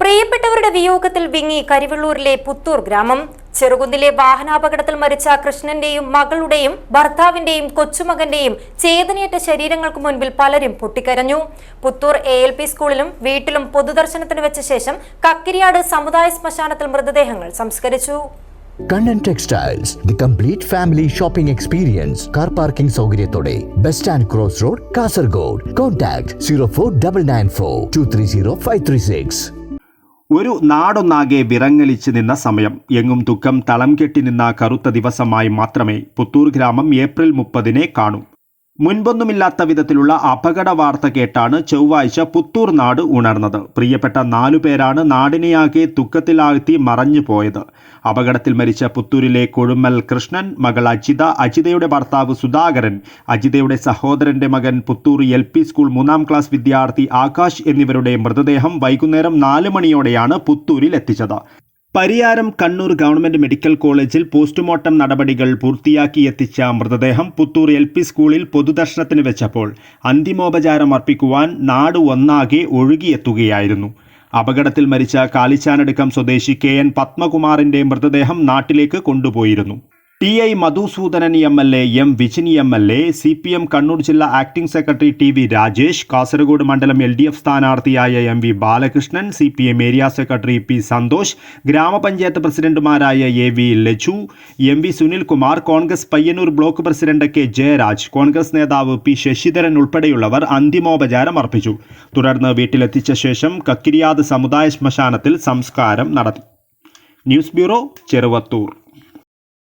പ്രിയപ്പെട്ടവരുടെ വിയോഗത്തിൽ വിങ്ങി കരിവള്ളൂരിലെ പുത്തൂർ ഗ്രാമം. ചെറുകുന്നിലെ വാഹനാപകടത്തിൽ മരിച്ച കൃഷ്ണന്റെയും മകളുടെയും ഭർത്താവിന്റെയും കൊച്ചുമകന്റെയും ചേതനയേറ്റ ശരീരങ്ങൾക്ക് മുൻപിൽ പലരും പൊട്ടിക്കരഞ്ഞു. പുത്തൂർ എ എൽ പി സ്കൂളിലും വീട്ടിലും പൊതുദർശനത്തിന് വെച്ച ശേഷം കക്കിരിയാട് സമുദായ ശ്മശാനത്തിൽ മൃതദേഹങ്ങൾ സംസ്കരിച്ചു. Kannan textiles the complete family shopping experience car parking സൗകര്യത്തോടെ bus stand cross road Kasaragod. Contact zero four double nine four two three zero five three six. ഒരു നാടൊന്നാകെ വിറങ്ങലിച്ച് നിന്ന സമയം. എങ്ങും ദുഃഖം തളം കെട്ടി നിന്ന കറുത്ത ദിവസമായി മാത്രമേ പുത്തൂർ ഗ്രാമം ഏപ്രിൽ മുപ്പതിനെ കാണൂ. മുൻപൊന്നുമില്ലാത്ത വിധത്തിലുള്ള അപകട വാർത്ത കേട്ടാണ് ചൊവ്വാഴ്ച പുത്തൂർ നാട് ഉണർന്നത്. പ്രിയപ്പെട്ട നാലു പേരാണ് നാടിനെയാകെ ദുഃഖത്തിലാഴ്ത്തി മറഞ്ഞു പോയത്. അപകടത്തിൽ മരിച്ച പുത്തൂരിലെ കൊഴുമ്മൽ കൃഷ്ണൻ മകൾ അജിത അജിതയുടെ ഭർത്താവ് സുധാകരൻ അജിതയുടെ സഹോദരന്റെ മകൻ പുത്തൂർ എൽ സ്കൂൾ മൂന്നാം ക്ലാസ് വിദ്യാർത്ഥി ആകാശ് എന്നിവരുടെ മൃതദേഹം വൈകുന്നേരം നാല് മണിയോടെയാണ് പുത്തൂരിൽ എത്തിച്ചത്. പരിയാരം കണ്ണൂർ ഗവൺമെന്റ് മെഡിക്കൽ കോളേജിൽ പോസ്റ്റ്മോർട്ടം നടപടികൾ പൂർത്തിയാക്കി എത്തിച്ച മൃതദേഹം പുത്തൂർ എൽ പി സ്കൂളിൽ പൊതുദർശനത്തിന് വെച്ചപ്പോൾ അന്തിമോപചാരം അർപ്പിക്കുവാൻ നാട് ഒന്നാകെ ഒഴുകിയെത്തുകയായിരുന്നു. അപകടത്തിൽ മരിച്ച കാലിച്ചാനടുക്കം സ്വദേശി കെ എൻ പത്മകുമാറിന്റെ മൃതദേഹം നാട്ടിലേക്ക് കൊണ്ടുപോയിരുന്നു. T I Madhusoodanan M L A M Vijin M L A C P M Kannur ജില്ലാ acting secretary T V Rajesh Kasaragod മണ്ഡലം L D F സ്ഥാനാർത്ഥിയായ M V Balakrishnan C P M area secretary P Santhosh ഗ്രാമപഞ്ചായത്ത് പ്രസിഡന്റുമാരായ A V Lachu M V Sunilkumar Congress Payyanur block president K Jayaraj Congress നേതാവ് P Sasidharan ഉൾപ്പെടെയുള്ളവർ അന്തിമോപചാരം അർപ്പിച്ചു. തുടർന്ന് വീട്ടിലെത്തിച്ച ശേഷം കക്കിരിയാത് സമുദായ ശ്മശാനത്തിൽ സംസ്കാരം നടത്തി. News bureau Cheruvathur.